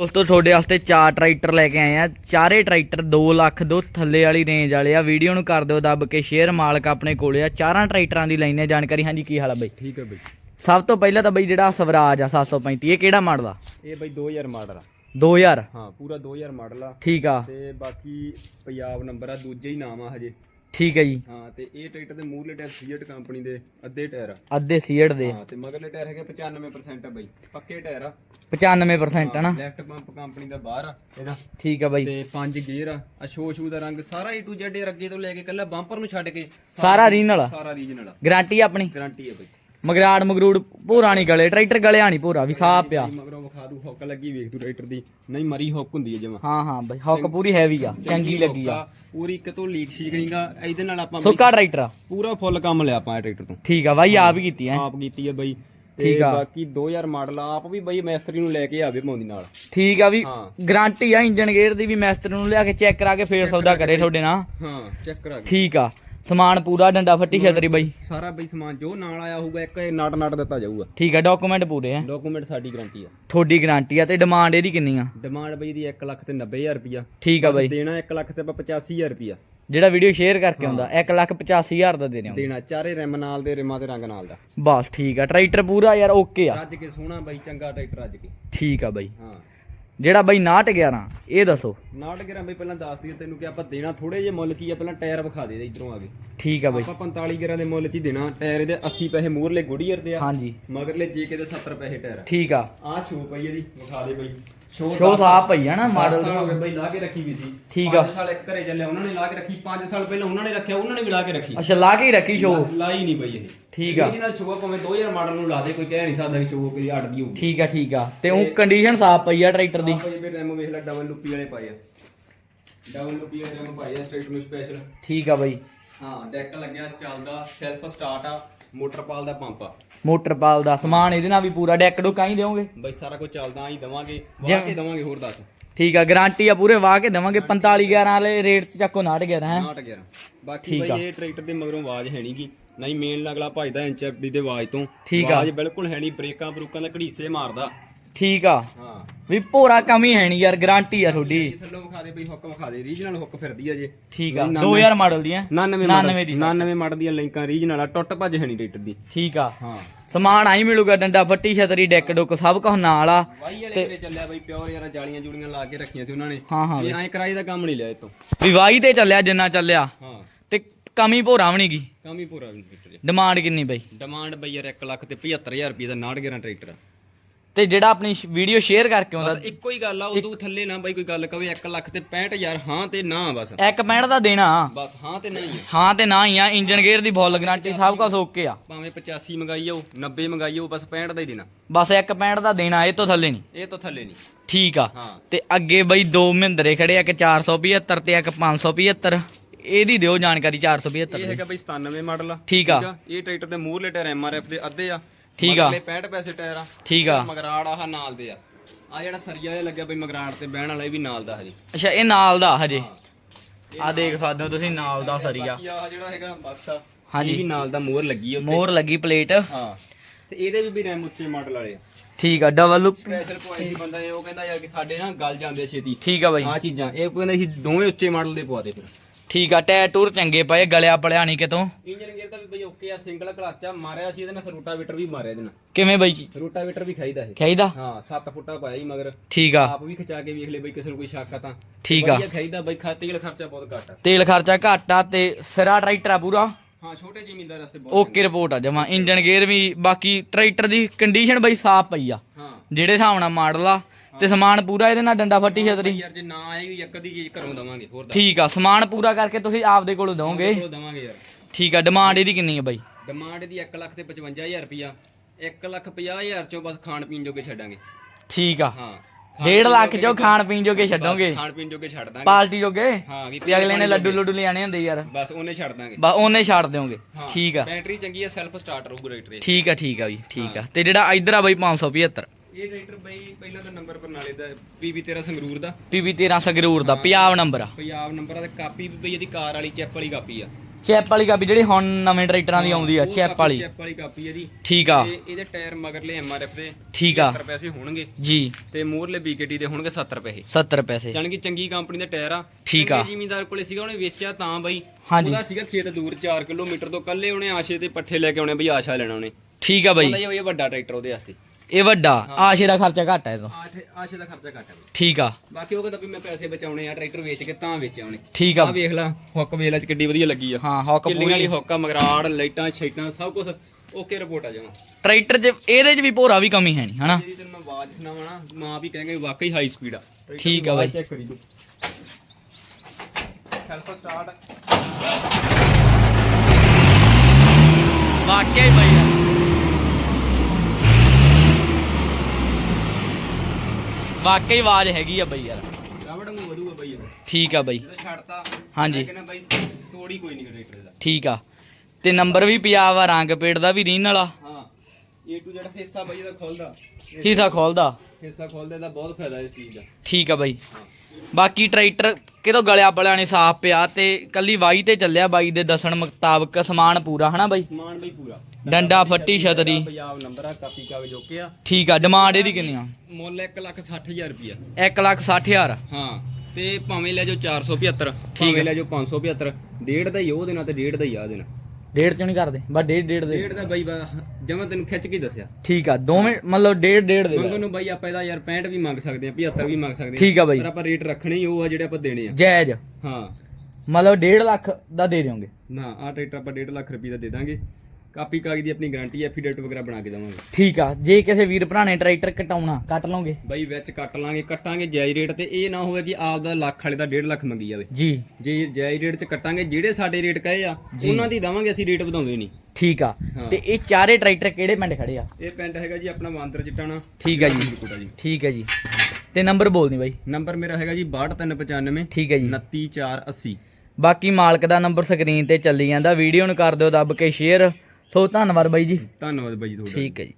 ਦੋਸਤੋ ਤੁਹਾਡੇ ਵਾਸਤੇ ਚਾਰ ਟਰੈਕਟਰ ਲੈ ਕੇ ਆਏ ਆ। ਚਾਰੇ ਟਰੈਕਟਰ 2 ਲੱਖ ਤੋਂ ਥੱਲੇ ਵਾਲੀ ਰੇਂਜ ਵਾਲੇ ਆ। ਵੀਡੀਓ ਨੂੰ ਕਰ ਦਿਓ ਦੱਬ ਕੇ ਸ਼ੇਅਰ ਮਾਲਕ ਆਪਣੇ ਕੋਲੇ ਆ। ਚਾਰਾਂ ਟਰੈਕਟਰਾਂ ਦੀ ਲੈਣੇ ਜਾਣਕਾਰੀ। ਹਾਂਜੀ ਕੀ ਹਾਲ ਆ ਬਈ? ਠੀਕ ਹੈ ਬਈ। ਸਭ ਤੋਂ ਪਹਿਲਾਂ ਤਾਂ ਬਈ ਜਿਹੜਾ ਸਵਰਾਜ ਆ 735 ਇਹ ਕਿਹੜਾ ਮਾਡਲ ਆ? ਇਹ ਬਈ 2000 ਮਾਡਲ ਆ। 2000 ਹਾਂ ਪੂਰਾ 2000 ਮਾਡਲ ਆ। ਠੀਕ ਆ। ਤੇ ਬਾਕੀ ਪੰਜਾਬ ਨੰਬਰ ਆ ਦੂਜੇ ਹੀ ਨਾਮ ਆ ਹਜੇ। ਠੀਕ ਹੈ ਜੀ। ਹਾਂ ਤੇ ਇਹ ਟਰੈਕਟਰ ਦੇ ਮੂਹਰਲੇ ਟਾਇਰ ਸੀਟ ਕੰਪਨੀ ਦੇ ਅੱਧੇ ਟਾਇਰ ਆ। ਅੱਧੇ ਸੀਟ ਦੇ। ਹਾਂ ਤੇ ਮਗਰਲੇ ਟਾਇਰ ਹੈਗੇ 95% ਆ ਬਈ। ਪੱਕੇ ਟਾਇਰ ਆ। 95% ਹਨਾ? ਲੈਫਟ ਪੰਪ ਕੰਪਨੀ ਦਾ ਬਾਹਰ ਆ ਇਹਦਾ। ਠੀਕ ਆ ਬਈ। ਤੇ ਪੰਜ ਗੇਅਰ ਆ ਆ ਸ਼ੋ ਸ਼ੂ ਦਾ ਰੰਗ ਸਾਰਾ ਏ ਟੂ ਜ਼ੈਡ ਅੱਗੇ ਤੋਂ ਲੈ ਕੇ ਕੱਲਾ ਬੰਪਰ ਨੂੰ ਛੱਡ ਕੇ ਸਾਰਾ ਰੀਨਲ ਆ ਸਾਰਾ ਰੀਜਨਲ ਆ ਗਾਰੰਟੀ ਆਪਣੀ? ਗਾਰੰਟੀ ਹੈ ਬਈ। ਮਗਰਾੜ ਮਗਰੂੜ ਭੂਰਾ ਨਹੀਂ ਗਲੇ ਟਰੈਕਟਰ ਗਲਿਆ ਨਹੀਂ ਭੂਰਾ ਵੀ ਸਾਫ਼ ਪਿਆ। ਮਗਰੋਂ ਵਿਖਾ ਦੂ ਹੁੱਕ ਲੱਗੀ ਵੇਖ ਤੂੰ ਟਰੈਕਟਰ ਦੀ। ਨਹੀਂ ਮਰੀ ਹੁੱਕ ਹੁੰਦੀ ਹੈ ਜਮਾ। ਹਾਂ ਹਾਂ ਬਈ ਹੁੱਕ ਪੂਰੀ ਹੈਵੀ ਆ ਚੰਗੀ ਲੱਗੀ ਆ। ਪੂਰੀ ਇੱਕ ਤੋਂ ਲੀਕ ਸੀਕ ਨਹੀਂਗਾ ਇਹਦੇ ਨਾਲ ਆਪਾਂ ਸੁੱਕਾ ਟਰੈਕਟਰ ਆ। ਪੂਰਾ ਫੁੱਲ ਕੰਮ ਲਿਆ ਆਪਾਂ ਇਹ ਟਰੈਕਟਰ ਤੋਂ। ਠੀਕ ਆ ਬਾਈ ਆਪ ਕੀਤੀ ਐ। ਆਪ ਕੀਤੀ ਹੈ ਬਈ। ਤੇ ਠੀਕ ਆ। ਬਾਕੀ 2000 ਮਾਡਲ ਆਪ ਵੀ ਬਈ ਮੈਸਤਰੀ ਨੂੰ ਲੈ ਕੇ ਆਵੇ ਪਾਉਂਦੀ ਨਾਲ। ਠੀਕ ਆ ਵੀ ਹਾਂ। ਗਾਰੰਟੀ ਆ ਇੰਜਨ ਗੇਅਰ ਦੀ ਵੀ ਮੈਸਤਰੀ ਨੂੰ ਲਿਆ ਕੇ ਚੈੱਕ ਕਰਾ ਕੇ ਫੇਰ ਸੌਦਾ ਕਰੇ ਤੁਹਾਡੇ ਨਾਲ। ਹਾਂ ਚੈੱਕ ਕਰਾ ਕੇ। ਠੀਕ ਆ। ਸਮਾਨ ਪੂਰਾ ਡੰਡਾ ਫੱਟੀ ਛਤਰੀ ਬਾਈ। ਸਾਰਾ ਬਈ ਸਮਾਨ ਜੋ ਨਾਲ ਆਇਆ ਹੋਊਗਾ ਇੱਕ ਨਟ ਨਟ ਦਿੱਤਾ ਜਾਊਗਾ। ਠੀਕ ਆ ਡਾਕੂਮੈਂਟ ਪੂਰੇ ਆ। ਡਾਕੂਮੈਂਟ ਸਾਡੀ ਗਾਰੰਟੀ ਆ। ਤੁਹਾਡੀ ਗਾਰੰਟੀ ਆ ਤੇ ਡਿਮਾਂਡ ਇਹਦੀ ਕਿੰਨੀ ਆ? ਡਿਮਾਂਡ ਬਈ ਦੀ 1 ਲੱਖ ਤੇ 90000 ਰੁਪਿਆ ਠੀਕ ਆ ਬਾਈ। ਦੇਣਾ 1 ਲੱਖ ਤੇ ਆਪਾਂ 85000 ਰੁਪਿਆ ਜਿਹੜਾ ਵੀਡੀਓ ਸ਼ੇਅਰ ਕਰਕੇ ਆਉਂਦਾ 185000 ਦਾ ਦੇ ਦਿਓ ਦੇਣਾ ਚਾਰੇ ਰਿਮ ਨਾਲ ਦੇ ਰਿਮਾਂ ਦੇ ਰੰਗ ਨਾਲ ਦਾ। ਬਸ ਠੀਕ ਆ ਟਰੈਕਟਰ ਪੂਰਾ ਯਾਰ ਓਕੇ ਆ। ਰੱਜ ਕੇ ਸੋਹਣਾ ਬਈ ਚੰਗਾ ਟਰੈਕਟਰ ਰੱਜ ਕੇ। ਠੀਕ ਆ ਬਾਈ। ਹਾਂ। ਜਿਹੜਾ ਬਾਈ 911 ਇਹ ਦੱਸੋ। 911 ਬਈ ਪਹਿਲਾਂ ਦੱਸ ਦਈਏ ਤੈਨੂੰ ਕਿ ਆਪਾਂ ਦੇਣਾ ਥੋੜੇ ਜਿਹੇ ਮੁੱਲ 'ਚ ਹੀ ਆ ਪਹਿਲਾਂ ਟਾਇਰ ਵਿਖਾ ਦੇ ਦੇ ਇਧਰੋਂ ਆ ਕੇ। ਠੀਕ ਆ ਬਾਈ। ਆਪਾਂ 45 ਗੇਰਾਂ ਦੇ ਮੁੱਲ 'ਚ ਹੀ ਦੇਣਾ ਟਾਇਰ ਇਹਦੇ 80 ਪੈਸੇ ਮੂਰਲੇ ਗੁਡੀਅਰ ਦੇ ਆ। ਹਾਂਜੀ। ਮਗਰਲੇ ਜੇਕੇ ਦੇ 70 ਪੈਸੇ ਟਾਇਰ ਆ। ਠੀਕ ਆ। ਆਹ ਸ਼ੋ ਪਈ ਇਹਦੀ ਵਿਖਾ ਦੇ ਬਈ। ਸ਼ੋ ਸ਼ੋ ਸਾਫ਼ ਪਈ ਆ ਨਾ ਮਾਡਲ। ਸਾਲ ਹੋ ਗਏ ਬਈ ਲਾ ਕੇ ਰੱਖੀ ਵੀ ਸੀ। ਠੀਕ ਆ। 5 ਸਾਲ ਇੱਕ ਘਰੇ ਚੱਲਿਆ ਉਹਨਾਂ ਨੇ ਲਾ ਕੇ ਰੱਖੀ। 5 ਸਾਲ ਪਹਿਲਾਂ ਉਹਨਾਂ ਨੇ ਰੱਖਿਆ ਉਹਨਾਂ ਨੇ ਵੀ ਲਾ ਕੇ ਰੱਖੀ। ਅੱਛਾ ਲਾ ਕੇ ਹੀ ਰੱਖੀ ਸ਼ੋ ਲਾਈ ਨਹੀਂ ਬਈ ਇਹ। ਠੀਕ ਆ। ਨਾਲ ਸ਼ੋ ਭਾਵੇਂ 2000 ਮਾਡਲ ਨੂੰ ਲਾ ਦੇ ਕੋਈ ਕਹਿ ਨਹੀਂ ਸਕਦਾ ਕਿ ਸ਼ੋ ਕੋਈ ਅੜਦੀ ਹੋਊਗੀ। ਠੀਕ ਆ ਠੀਕ ਆ। ਤੇ ਉਹ ਕੰਡੀਸ਼ਨ ਸਾਫ਼ ਪਈ ਆ ਟਰੈਕਟਰ ਦੀ। ਆਪਾਂ ਇਹ ਰੈਮ ਵੇਖ ਲੈ ਡਬਲ ਲੁੱਪੀ ਵਾਲੇ ਪਾਏ ਆ। ਡਬਲ ਲੁੱਪੀ ਵਾਲੇ ਰੈਮ ਪਾਏ ਆ ਸਟ੍ਰੇਟ ਨੂੰ ਸਪੈਸ਼ਲ ਠੀਕ ਆ ਬਾਈ। ਹਾਂ ਡੈਕ ਲੱਗਿਆ ਚੱਲਦਾ ਸੈਲਫ ਸਟਾਰਟ ਆ। ਮੋਟਰ ਪਾਲ ਦਾ ਪੰਪ ਆ। ਮੋਟਰ ਪਾਲ ਦਾ ਸਮਾਨ ਇਹਦੇ ਨਾਲ ਵੀ ਪੂਰਾ ਡੈਕ ਡੁੱਕ ਆਈ ਦਿਓਗੇ ਬਈ ਸਾਰਾ ਕੁਝ ਚੱਲਦਾ ਆਈ ਦਵਾਂਗੇ। ਵਾਹ ਕੇ ਦਵਾਂਗੇ ਹੋਰ ਦੱਸ। ਠੀਕ ਆ ਗਾਰੰਟੀ ਆ ਪੂਰੇ ਵਾਹ ਕੇ ਦੇਵਾਂਗੇ। 45 11 ਵਾਲੇ ਰੇਟ ਚ ਚੱਕੋ 911 ਹੈ? 911 ਬਾਕੀ ਠੀਕ ਆ। ਬਈ ਇਹ ਟਰੈਕਟਰ ਦੇ ਮਗਰੋਂ ਆਵਾਜ਼ ਹੈ ਨਹੀਂਗੀ ਨਹੀਂ ਮੇਨ ਅਗਲਾ ਭਜਦਾ ਇੰਚ ਐਫਡੀ ਦੇ ਆਵਾਜ਼ ਤੋਂ। ਠੀਕ ਆ। ਆਵਾਜ਼ ਬਿਲਕੁਲ ਹੈ ਨਹੀਂ ਬ੍ਰੇਕਾਂ ਬਰੂਕਾਂ ਦਾ ਘੜੀਸੇ ਮਾਰਦਾ। ਠੀਕ ਆ। ਹਾਂ। ਵੀ ਭੋਰਾ ਕਮੀ ਹੈ ਨਹੀਂ ਯਾਰ ਗਾਰੰਟੀ ਆ ਤੁਹਾਡੀ। ਥੱਲੋਂ ਵਿਖਾ ਦੇ ਬਈ ਹੁੱਕ ਵਿਖਾ ਦੇ ਰੀਜਨਲ ਹੁੱਕ ਫਿਰਦੀ ਆ ਜੇ। ਠੀਕ ਆ ਬਈ 2000 ਮਾਡਲ ਦੀ ਹੈ 99 99 ਦੀ। 99 ਮਾਡਲ ਦੀਆਂ ਲਿੰਕਾਂ ਰੀਜਨਲ ਆ ਟੁੱਟ ਭੱਜ ਹੈ ਨਹੀਂ ਟਰੈਕਟਰ ਦੀ। ਠੀਕ ਆ। ਹਾਂ। ਸਮਾਨ ਆਈ ਮਿਲੂਗਾ ਡੰਡਾ ਫੱਟੀ ਛਤਰੀ ਡੈਕ ਡੁੱਕ ਸਭ ਕੁਝ ਨਾਲ ਆ। ਵਾਈ ਵਾਲੇ ਘਰੇ ਚੱਲਿਆ ਬਈ ਪਿਓਰ ਯਾਰ ਜਾਲੀਆਂ ਜੂਲੀਆਂ ਲਾ ਕੇ ਰੱਖੀਆਂ ਸੀ ਉਹਨਾਂ ਨੇ। ਹਾਂ ਹਾਂ। ਇਹ ਐਂ ਕਿਰਾਏ ਦਾ ਕੰਮ ਨਹੀਂ ਲਿਆ ਇਹ ਤੋਂ ਵੀ ਵਾਈ ਤੇ ਚੱਲਿਆ ਜਿੰਨਾ ਚੱਲਿਆ। ਹਾਂ। ਤੇ ਕਮੀ ਭੋਰਾ ਵੀ ਨੀ ਗੀ ਕੰਮ ਪੂਰਾ ਵੀ ਟਰੈਕਟਰ। ਡਿਮਾਂਡ ਕਿੰਨੀ ਬਈ? ਡਿਮਾਂਡ ਬਈ ਯਾਰ 1 ਲੱਖ ਤੇ 75000 ਰੁਪਏ ਦਾ 911 ਟਰੈਕਟਰ ਆ। ਤੇ ਜਿਹੜਾ ਆਪਣੀ ਵੀਡੀਓ ਸ਼ੇਅਰ ਕਰਕੇ ਆਉਂਦਾ ਬਸ ਇੱਕੋ ਹੀ ਗੱਲ ਆ ਉਦੋਂ ਥੱਲੇ ਨਾ ਬਾਈ ਕੋਈ ਗੱਲ ਕਵੇ 1 ਲੱਖ ਤੇ 65000 ਹਾਂ ਤੇ ਨਾ ਬਸ। ਇੱਕ ਮਿੰਟ ਦਾ ਦੇਣਾ। ਬਸ ਹਾਂ ਤੇ ਨਹੀਂ ਹੈ ਹਾਂ ਤੇ ਨਾ ਹੀ ਆ ਇੰਜਨ ਗੇਅਰ ਦੀ ਫੁੱਲ ਗਾਰੰਟੀ ਸਭ ਕੁਝ ਓਕੇ ਆ। ਭਾਵੇਂ 85 ਮੰਗਾਈ ਜਾਓ 90 ਮੰਗਾਈ ਜਾਓ ਬਸ 65 ਦਾ ਹੀ ਦੇਣਾ। ਬਸ ਇੱਕ ਮਿੰਟ ਦਾ ਦੇਣਾ ਇਹ ਤੋਂ ਥੱਲੇ ਨਹੀਂ। ਇਹ ਤੋਂ ਥੱਲੇ ਨਹੀਂ। ਠੀਕ ਆ। ਤੇ ਅੱਗੇ ਬਈ ਦੋ ਮਹਿੰਦਰੇ ਖੜੇ ਆ ਕਿ 475 ਤੇ ਇੱਕ 575 ਇਹਦੀ ਦਿਓ ਜਾਣਕਾਰੀ 475 ਇਹ ਹੈਗਾ ਬਈ 97 ਮਾਡਲ ਆ ਠੀਕ ਆ। ਇਹ ਟਰੈਕਟਰ ਦੇ ਮੂਹਰਲੇ ਟਾਇਰ ਐਮਆਰਐਫ ਦੇ ਅੱਧੇ ਆ। ਠੀਕ ਆ। ਮਗਰਲੇ 65 ਪੈਸੇ ਟਾਇਰ। ਆ ਠੀਕ ਆ। ਮਗਰਾੜ ਆਹ ਨਾਲ ਦੇ ਆ। ਆ ਜਿਹੜਾ ਸਰੀਆ ਜਿਹਾ ਲੱਗਿਆ ਬਈ ਮਗਰਾੜ ਤੇ ਬਹਿਣ ਵਾਲਾ ਇਹ ਵੀ ਨਾਲ ਦਾ ਹਜੇ। ਅੱਛਾ ਇਹ ਨਾਲ ਦਾ ਹਜੇ। ਆ ਦੇਖ ਸਕਦੇ ਹੋ ਤੁਸੀਂ ਨਾਲ ਦਾ ਸਰੀਆ। ਬਾਕੀ ਆਹ ਜਿਹੜਾ ਹੈਗਾ ਬਕਸਾ ਹਾਂਜੀ। ਇਹ ਵੀ ਨਾਲ ਦਾ ਮੋਹਰ ਲੱਗੀ ਆ ਉੱਤੇ। ਮੋਹਰ ਲੱਗੀ ਪਲੇਟ। ਹਾਂ। ਤੇ ਇਹਦੇ ਵੀ ਵੀ ਰੈਮ ਉੱਚੇ ਮਾਡਲ ਵਾਲੇ ਆ। ਠੀਕ ਆ ਡਬਲ ਲੁੱਕ ਸਪੈਸ਼ਲ ਸੀ ਬੰਦਾ ਨੇ ਉਹ ਕਹਿੰਦਾ ਯਾਰ ਕਿ ਸਾਡੇ ਨਾ ਗਲ ਜਾਂਦੇ ਛੇਤੀ। ਠੀਕ ਆ ਬਾਈ। ਆ ਚੀਜ਼ਾਂ ਇਹ ਕਹਿੰਦਾ ਸੀ ਦੋਵੇਂ ਉੱਚੇ ਮਾਡਲ ਦੇ ਪਵਾ ਦੇ ਫਿਰ। ਠੀਕ ਆ ਟਾਇਰ ਟੂਰ ਚੰਗੇ ਪਏ ਗਲਿਆ ਪਲਿਆ ਨਹੀਂ ਕਿਤੋਂ। ਇੰਜਨ ਗੇਅਰ ਤਾਂ ਵੀ ਬਈ ਓਕੇ ਆ ਸਿੰਗਲ ਕਲਚ ਆ ਮਾਰਿਆ ਸੀ ਇਹਦੇ ਨਾਲ ਰੋਟਾਵੇਟਰ ਵੀ ਮਾਰਿਆ ਇਹਦੇ ਨਾਲ। ਕਿਵੇਂ ਬਾਈ? ਰੋਟਾਵੇਟਰ ਵੀ ਖਾਈਦਾ ਇਹ। ਖਾਈਦਾ? ਹਾਂ 7 ਫੁੱਟਾ ਪਾਇਆ ਹੀ ਮਗਰ। ਠੀਕ ਆ। ਆਪ ਵੀ ਖਿਚਾ ਕੇ ਵੇਖ ਲੈ ਬਈ ਕਿਸੇ ਨੂੰ ਕੋਈ ਸ਼ੱਕ ਆ ਤਾਂ। ਠੀਕ ਆ। ਵਧੀਆ ਖਾਈਦਾ ਬਈ ਖਾਤੇ ਵਾਲਾ ਖਰਚਾ ਬਹੁਤ ਘੱਟ ਆ। ਤੇਲ ਖਰਚਾ ਘੱਟ ਆ ਤੇ ਸਿਰਾ ਟਰੈਕਟਰ ਆ ਪੂਰਾ? ਹਾਂ ਛੋਟੇ ਜ਼ਿਮੀਂਦਾਰ ਵਾਸਤੇ ਬਹੁਤ ਓਕੇ ਰਿਪੋਰਟ ਆ ਜਮਾ। ਇੰਜਨ ਗੇਅਰ ਵੀ ਬਾਕੀ ਟਰੈਕਟਰ ਦੀ ਕੰਡੀਸ਼ਨ ਬਈ ਸਾਫ਼ ਪਈ ਆ। ਹਾਂ। ਜਿਹੜੇ ਹਿਸਾਬ ਨਾਲ ਮਾਡਲ ਆ ਤੇ ਸਮਾਨ ਪੂਰਾ ਇਹਦੇ ਨਾਲ ਡੰਡਾ ਫੱਟੀ ਛਤਰੀ? ਯਾਰ ਜੇ ਨਾ ਆਏ ਵੀ ਇੱਕ ਅੱਧੀ ਚੀਜ਼ ਘਰੋਂ ਦਵਾਂਗੇ ਹੋਰ ਠੀਕ ਆ ਸਮਾਨ ਪੂਰਾ ਕਰਕੇ ਤੁਸੀਂ ਆਪਦੇ ਕੋਲੋਂ ਕੋਲੋਂ ਦਵਾਂਗੇ ਯਾਰ। ਠੀਕ ਆ ਡਿਮਾਂਡ ਇਹਦੀ ਕਿੰਨੀ ਆ ਬਾਈ? ਡਿਮਾਂਡ ਦੀ 1 ਲੱਖ ਤੇ 55000 ਰੁਪਿਆ 1 ਲੱਖ 50000 ਚੋਂ ਬਸ ਖਾਣ ਪੀਣ ਜੋਗੇ ਛੱਡਾਂਗੇ। ਠੀਕ ਆ। ਹਾਂ 1.5 ਲੱਖ ਚੋਂ ਖਾਣ ਪੀਣ ਜੋਗੇ ਛੱਡੋਗੇ? ਖਾਣ ਪੀਣ ਜੋਗੇ ਛੱਡ ਦਾਂਗੇ। ਪਾਰਟੀ ਜੋਗੇ? ਹਾਂ ਤੇ ਅਗਲੇ ਨੇ ਲੱਡੂ ਲੁੱਡੂ ਲਿਆਣੇ ਹੁੰਦੇ ਯਾਰ। ਬਸ ਉਹਨੇ ਛੱਡ ਦਾਂਗੇ। ਬਸ ਉਹਨੇ ਛੱਡ ਦਿਓਗੇ। ਠੀਕ ਆ। ਬੈਟਰੀ ਚੰਗੀ ਆ ਸੈਲਫ ਸਟਾਰਟ ਰਹੂਗਾ ਠੀਕ ਆ ਠੀਕ ਆ ਬਈ ਠੀਕ ਆ। ਤੇ ਜਿਹੜਾ ਇਧਰ ਆ ਬਈ 575 ਇਹ ਟਰੈਕਟਰ ਬਈ ਪਹਿਲਾਂ ਤਾਂ ਨੰਬਰ ਬਰਨਾਲੇ ਦਾ ਪੀਵੀ 13 ਸੰਗਰੂਰ ਦਾ। ਪੀਵੀ 13 ਸੰਗਰੂਰ ਦਾ ਪੰਜਾਬ ਨੰਬਰ ਆ। ਪੰਜਾਬ ਨੰਬਰ ਆ ਤੇ ਕਾਪੀ ਵੀ ਬਈ ਇਹਦੀ ਕਾਰ ਵਾਲੀ ਚੈਪ ਵਾਲੀ ਕਾਪੀ ਆ। ਚੈਪ ਵਾਲੀ ਕਾਪੀ ਜਿਹੜੀ ਹੁਣ ਨਵੇਂ ਟਰੈਕਟਰਾਂ ਦੀ ਆਉਂਦੀ ਆ ਉਹ ਚੈਪ ਕਾਪੀ- ਵਾਲੀ। ਚੈਪ ਵਾਲੀ ਕਾਪੀ ਹੈ ਜੀ। ਠੀਕ ਆ। ਤੇ ਇਹਦੇ ਟਾਇਰ ਮਗਰਲੇ ਐਮਆਰਐਫ ਦੇ ਠੀਕ ਆ। 70 ਪੈਸੇ ਹੋਣਗੇ। ਜੀ। ਤੇ ਮੂਰਲੇ ਬੀਕੇਟੀ ਦੇ ਹੋਣਗੇ 70 ਪੈਸੇ। 70 ਪੈਸੇ। ਜਾਣੀ ਕਿ ਚੰਗੀ ਕੰਪਨੀ ਦਾ ਟਾਇਰ ਆ। ਠੀਕ ਆ। ਜ਼ਿਮੀਂਦਾਰ ਕੋਲੇ ਸੀਗਾ ਉਹਨੇ ਵੇਚਿਆ ਤਾਂ ਬਈ। ਹਾਂਜੀ। ਉਹਦਾ ਸੀਗਾ ਖੇਤ ਦੂਰ 4 ਕਿਲੋਮੀਟਰ ਤੋਂ ਕੱਲੇ ਉਹਨੇ ਆਸ਼ੇ ਤੇ ਪੱਠੇ ਲੈ ਕੇ ਆਉਣੇ ਬਈ ਆਸ਼ਾ ਲੈਣਾ ਉਹਨੇ। ਠੀਕ ਆ ਬਾਈ। ਇਹ ਵੱਡਾ ਟਰੈਕਟਰ ਉਹਦੇ ਵਾਸਤੇ। ਇਹ ਵੱਡਾ। ਆਸ਼ੇ ਦਾ ਖਰਚਾ ਘੱਟ ਹੈ ਇਹ ਤੋਂ। ਆਸ਼ੇ ਆਸ਼ੇ ਦਾ ਖਰਚਾ ਘੱਟ ਬਈ। ਠੀਕ ਆ। ਬਾਕੀ ਉਹ ਕਹਿੰਦਾ ਵੀ ਮੈਂ ਪੈਸੇ ਬਚਾਉਣੇ ਆ ਟਰੈਕਟਰ ਵੇਚ ਕੇ ਤਾਂ ਵੇਚੇ ਉਹਨੇ ਠੀਕ ਆ। ਆ ਵੇਖ ਲੈ ਹੁੱਕ ਵੇਖ ਲੈ ਚ ਕਿੱਡੀ ਵਧੀਆ ਲੱਗੀ ਆ। ਹਾਂ ਹੌਕ ਕਿੱਲੀਆਂ ਵਾਲੀ ਪੂਰੀ ਹੁੱਕ ਆ ਮਗਰਾੜ ਲਾਈਟਾਂ ਸ਼ਾਈਟਾਂ ਸਭ ਕੁਝ ਓਕੇ ਰਿਪੋਰਟ ਆ ਜਾਵਾਂ ਟਰੈਕਟਰ 'ਚ ਇਹਦੇ 'ਚ ਵੀ ਭੋਰਾ ਵੀ ਕਮੀ ਹੈ ਨਹੀਂ ਹਨਾ? ਜਿਹੜੀ ਤੈਨੂੰ ਮੈਂ ਆਵਾਜ਼ ਸੁਣਾਵਾਂ ਨਾ ਮਾਂ ਵੀ ਕਹਾਂਗੇ ਵਾਕਈ ਹਾਈ ਸਪੀਡ ਆ। ਠੀਕ ਆ ਬਾਈ। ਚੈੱਕ ਕਰੀ ਤੂੰ। ਸੈਲਫ ਸਟਾਰਟ ਵਾਕਿਆ ਹੀ ਬਾਈ ਹੀ ਆਵਾਜ਼ ਹੈਗੀ ਆ ਬਾਈ ਯਾਰ। ਰਾਵੜ ਨੂੰ ਵਧੂਗਾ ਬਈ ਇਹ। ਠੀਕ ਆ ਬਾਈ। ਛੱਡਤਾ ਹਾਂਜੀ। ਮੈਂ ਕਹਿੰਦਾ ਬਾਈ ਤੋੜੀ ਕੋਈ ਨਹੀਂ ਟਰੈਕਟਰ ਦਾ। ਠੀਕ ਆ। ਤੇ ਨੰਬਰ ਵੀ ਪੰਜਾਬ ਆ ਰੰਗ ਪੇਟ ਦਾ ਵੀ ਰੀਨ ਵਾਲਾ। ਹਾਂ ਇਹ ਟੂ ਜਿਹੜਾ ਹਿੱਸਾ ਬਾਈ ਇਹਦਾ ਖੁੱਲਦਾ। ਹਿੱਸਾ ਖੋਲਦਾ। ਹਿੱਸਾ ਖੁੱਲਦਾ ਇਹਦਾ ਬਹੁਤ ਫਾਇਦਾ ਇਸ ਚੀਜ਼ ਦਾ। ਠੀਕ ਆ ਬਾਈ। ਬਾਕੀ ਟਰੈਕਟਰ ਕਿਤੋਂ ਗਲਿਆ ਬਲਿਆ ਨਹੀਂ ਸਾਫ਼ ਪਿਆ ਤੇ ਕੱਲੀ ਵਾਈ ਤੇ ਚੱਲਿਆ ਬਾਈ ਦੇ ਦੱਸਣ ਮੁਤਾਬਕ ਸਮਾਨ ਪੂਰਾ ਹਨਾ ਬਾਈ? ਸਮਾਨ ਬਈ ਪੂਰਾ। ਡੰਡਾ, ਫੱਟੀ, ਛਤਰੀ। ਪੰਜਾਬ ਨੰਬਰ ਆ ਕਾਪੀ ਕਾਗਜ਼ ਓਕੇ ਆ। ਠੀਕ ਆ ਡਿਮਾਂਡ ਇਹਦੀ ਕਿੰਨੀ ਆ? ਮੁੱਲ 160000 ਰੁਪਿਆ 1 ਲੱਖ 60 ਹਜ਼ਾਰ। ਹਾਂ ਤੇ ਭਾਵੇਂ ਲੈ ਜਾਓ 475 ਭਾਵੇਂ ਲੈ ਜਾਓ 575 ਡੇਢ ਦਾ ਹੀ ਉਹਦੇ ਨਾਲ ਤੇ ਡੇਢ ਦਾ ਹੀ ਆ ਨਾਲ। ਡੇਢ ਚੋਂ ਨਹੀਂ ਕਰਦੇ ਬਸ ਡੇਢ ਡੇਢ ਦੇ। ਡੇਢ ਦਾ ਬਾਈ ਜਮਾ ਤੈਨੂੰ ਖਿੱਚ ਕੇ ਦੱਸਿਆ। ਠੀਕ ਆ ਦੋਵੇਂ ਮਤਲਬ ਡੇਢ ਡੇਢ ਦੇ ਮੰਗਣ ਨੂੰ ਬਾਈ ਆਪਾਂ ਇਹਦਾ ਯਾਰ 65 ਵੀ ਮੰਗ ਸਕਦੇ ਆ 75 ਵੀ ਮੰਗ ਸਕਦੇ ਠੀਕ ਆ ਬਾਈ। ਪਰ ਆਪਾਂ ਰੇਟ ਰੱਖਣੇ ਹੀ ਉਹ ਆ ਜਿਹੜੇ ਆਪਾਂ ਦੇਣੇ ਆ। ਜਾਇਜ਼। ਹਾਂ। ਮਤਲਬ 1.5 ਲੱਖ ਦਾ ਦੇ ਦਿਓਗੇ। ਨਾ ਆ ਟਰੈਕਟਰ ਆਪਾਂ 1.5 ਲੱਖ ਰੁਪਏ ਦਾ ਦੇ ਦਾਂਗੇ। ਕਾਪੀ ਕਾਗਜ਼ ਦੀ ਆਪਣੀ ਗਾਰੰਟੀ ਐਫੀਡੇਟ ਵਗੈਰਾ ਬਣਾ ਕੇ ਦੇਵਾਂਗੇ। ਠੀਕ ਆ ਜੇ ਕਿਸੇ ਵੀਰ ਭਰਾ ਨੇ ਟਰੈਕਟਰ ਕਟਾਉਣਾ ਕੱਟ ਲਓਗੇ? ਬਾਈ ਵਿੱਚ ਕੱਟ ਲਾਂਗੇ ਕੱਟਾਂਗੇ ਜਾਇਜ਼ ਰੇਟ ਤੇ ਇਹ ਨਾ ਹੋਵੇ ਕਿ ਆਪ ਦਾ ਲੱਖ ਵਾਲੇ ਦਾ 1.5 ਲੱਖ ਮੰਗੀ ਜਾਵੇ। ਜੀ। ਜੇ ਜਾਇਜ਼ ਰੇਟ 'ਚ ਕੱਟਾਂਗੇ ਜਿਹੜੇ ਸਾਡੇ ਰੇਟ ਕਹੇ ਆ ਉਹਨਾਂ ਦੀ ਦਵਾਂਗੇ ਅਸੀਂ ਰੇਟ ਵਧਾਉਂਦੇ ਨਹੀਂ। ਠੀਕ ਆ। ਹਾਂ। ਤੇ ਇਹ ਚਾਰੇ ਟਰੈਕਟਰ ਕਿਹੜੇ ਪਿੰਡ ਖੜੇ ਆ? ਇਹ ਪਿੰਡ ਹੈਗਾ ਜੀ ਆਪਣਾ ਵਾਂਦਰ ਚਟਾਣਾ ਠੀਕ ਆ ਜੀ। ਕੋਟਾ ਜੀ। ਠੀਕ ਹੈ ਜੀ। ਤੇ ਨੰਬਰ ਬੋਲਦੀ ਬਾਈ। ਨੰਬਰ ਮੇਰਾ ਹੈਗਾ ਜੀ 62395 ਠੀਕ ਹੈ ਜੀ। 29480 ਬਾਕੀ ਮਾਲਕ ਦਾ ਨੰਬਰ ਸਕਰੀਨ ਤੇ ਚੱਲੀ ਜਾਂਦਾ। ਵੀਡੀਓ ਨੂੰ ਕਰ ਦਿਓ ਦੱਬ ਕੇ ਸ਼ੇਅਰ। ਸੋ ਧੰਨਵਾਦ ਬਾਈ ਜੀ। ਧੰਨਵਾਦ ਬਾਈ ਜੀ ਤੁਹਾਡਾ। ਠੀਕ ਹੈ ਜੀ।